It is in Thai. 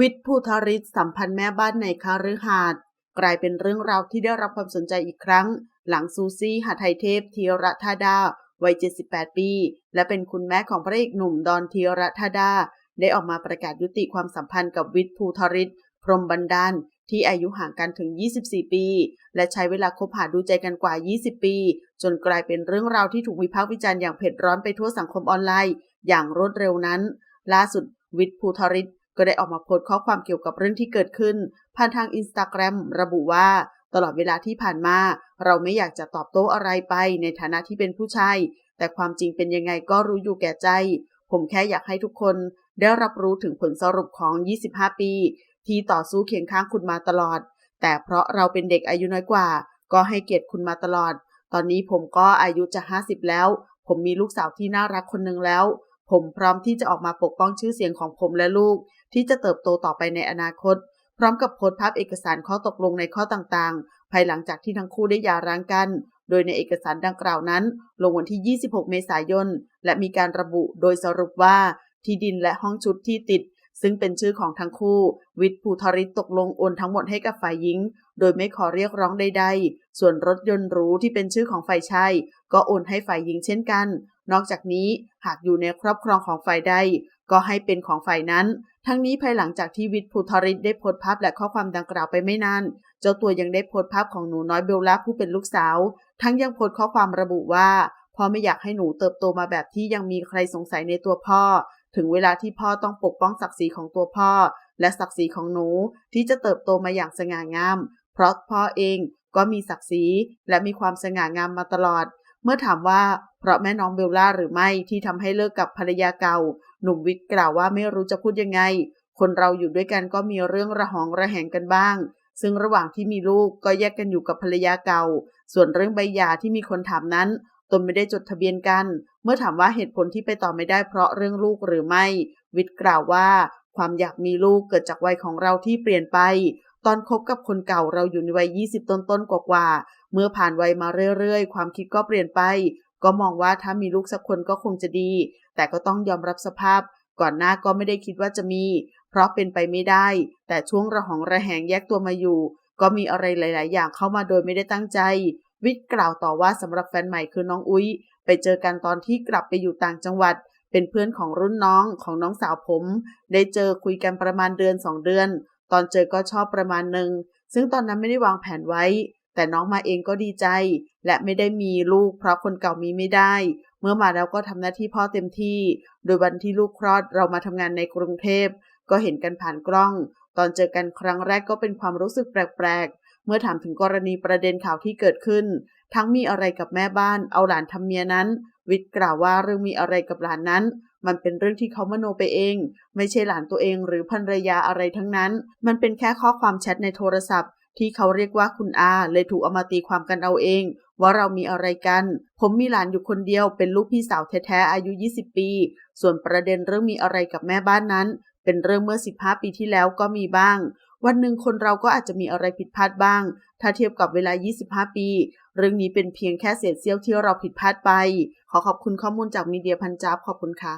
วิทย์ภูทาริศสัมพันธ์แม่บ้านในคาฤหาสน์กลายเป็นเรื่องราวที่ได้รับความสนใจอีกครั้ง หลังซูซี่หาไทยเทพธีระธาดาวัย 78 ปี และเป็นคุณแม่ของพระเอกหนุ่มดอนธีระธาดา ได้ออกมาประกาศยุติความสัมพันธ์กับวิทย์ภูทาริศพรหมบันดาลที่อายุห่างกันถึง 24 ปี และใช้เวลาคบหาดูใจกันกว่า 20 ปี จนกลายเป็นเรื่องราวที่ถูกวิพากษ์วิจารณ์อย่างเผ็ดร้อนไปทั่วสังคมออนไลน์ อย่างรวดเร็วนั้น ล่าสุดวิทย์ภูทริศ ก็ได้ออกมาโพสต์ข้อความเกี่ยวกับเรื่องที่เกิดขึ้น ผ่านทางอินสตาแกรมระบุว่า ตลอดเวลาที่ผ่านมา เราไม่อยากจะตอบโต้อะไรไปในฐานะที่เป็นผู้ชายแต่ความจริงเป็นยังไงก็รู้อยู่แก่ใจ ผมแค่อยากให้ทุกคนได้รับรู้ถึงผลสรุปของ 25 ปี ที่ต่อสู้เคียงข้างคุณมาตลอด แต่เพราะเราเป็นเด็กอายุน้อยกว่า ก็ให้เกียรติคุณมาตลอด ตอนนี้ผมก็อายุจะ 50 แล้ว ผมมีลูกสาวที่น่ารักคนหนึ่งแล้ว ผมพร้อมที่จะออกมาปกป้องชื่อเสียงของผมและลูก ที่จะเติบโตต่อไปในอนาคต พร้อมกับโพสต์ภาพเอกสารข้อตกลงในข้อต่างๆ ภายหลังจากที่ทั้งคู่ได้หย่าร้างกัน โดยในเอกสารดังกล่าวนั้น ลงวันที่ 26 เมษายน และมีการระบุโดยสรุปว่าที่ดินและห้องชุดที่ติด ซึ่งเป็นชื่อของทั้งคู่ วิทย์ภูทริศตกลงโอนทั้งหมดให้กับฝ่ายหญิง โดยไม่ขอเรียกร้องใดๆ ส่วนรถยนต์หรูที่เป็นชื่อของฝ่ายชายก็โอนให้ฝ่ายหญิงเช่นกัน นอกจากนี้หากอยู่ในครอบครองของฝ่ายใด ก็ให้เป็นของฝ่ายนั้น ทั้งนี้ภายหลังจากที่วิทย์ภูทริศได้โพสต์ภาพและข้อความดังกล่าวไปไม่นาน เจ้าตัวยังได้โพสต์ภาพของหนูน้อยเบลล่าผู้เป็นลูกสาว ทั้งยังโพสต์ข้อความระบุว่าพ่อไม่อยากให้หนูเติบโตมาแบบที่ยังมีใครสงสัยในตัวพ่อ ถึงเวลาที่พ่อต้องปกป้องศักดิ์ศรีของตัวพ่อ และศักดิ์ศรีของหนูที่จะเติบโตมาอย่างสง่างาม เพราะพ่อเองก็มีศักดิ์ศรีและมีความสง่างามมาตลอด เมื่อถามว่าเพราะแม่น้องเบลล่าหรือไม่ที่ทำให้เลิกกับภรรยาเก่า หนุ่มวิทย์กล่าวว่าไม่รู้จะพูดยังไง คนเราอยู่ด้วยกันก็มีเรื่องระหองระแหงกันบ้าง ซึ่งระหว่างที่มีลูกก็แยกกันอยู่กับภรรยาเก่า ส่วนเรื่องใบหย่าที่มีคนถามนั้นตนไม่ได้จดทะเบียนกัน เมื่อถามว่าเหตุผลที่ไปต่อไม่ได้เพราะเรื่องลูกหรือไม่ วิทย์กล่าวว่า ความอยากมีลูกเกิดจากวัยของเราที่เปลี่ยนไป ตอนคบกับคนเก่าเราอยู่ในวัย 20 ต้นๆ กว่าๆ เมื่อผ่านวัยมาเรื่อยๆ ความคิดก็เปลี่ยนไป ก็มองว่าถ้ามีลูกสักคนก็คงจะดี แต่ก็ต้องยอมรับสภาพ ก่อนหน้าก็ไม่ได้คิดว่าจะมี เพราะเป็นไปไม่ได้ แต่ช่วงระหองระแหงแยกตัวมาอยู่ ก็มีอะไรหลาย ๆ อย่างเข้ามาโดยไม่ได้ตั้งใจ วิทย์กล่าวต่อว่าสำหรับแฟนใหม่คือน้องอุ้ย ไปเจอกันตอนที่กลับไปอยู่ต่างจังหวัดเป็นเพื่อนของรุ่นน้องของน้องสาวผม ได้เจอคุยกันประมาณเดือนสองเดือน ตอนเจอก็ชอบประมาณหนึ่ง ซึ่งตอนนั้นไม่ได้วางแผนไว้ แต่น้องมาเองก็ดีใจ และไม่ได้มีลูกเพราะคนเก่ามีไม่ได้ เมื่อมาแล้วก็ทำหน้าที่พ่อเต็มที่ โดยวันที่ลูกคลอดเรามาทำงานในกรุงเทพ ก็เห็นกันผ่านกล้อง ตอนเจอกันครั้งแรกก็เป็นความรู้สึกแปลกๆ เมื่อถามถึงกรณีประเด็นข่าวที่เกิดขึ้น ทั้งมีอะไรกับแม่บ้าน เอาหลานทำเมียนั้น วิทย์กล่าวว่าเรื่องมีอะไรกับหลานนั้น มันเป็นเรื่องที่เขามโนไปเอง ไม่ใช่หลานตัวเองหรือภรรยาอะไรทั้งนั้น มันเป็นแค่ข้อความแชทในโทรศัพท์ ที่เขาเรียกว่าคุณอา เลยถูกเอามาตีความกันเอาเอง ว่าเรามีอะไรกัน ผมมีหลานอยู่คนเดียว เป็นลูกพี่สาวแท้ๆอายุ 20 ปี ส่วนประเด็นเรื่องมีอะไรกับแม่บ้านนั้น เป็นเรื่องเมื่อ 15 ปีที่แล้วก็มีบ้างวันหนึ่งคนเราก็อาจจะมีอะไรผิดพลาดบ้าง ถ้าเทียบกับเวลา 25 ปี เรื่องนี้เป็นเพียงแค่เศษเสี้ยวที่เราผิดพลาดไป ขอขอบคุณข้อมูลจากมีเดียพันจับขอบคุณค่ะ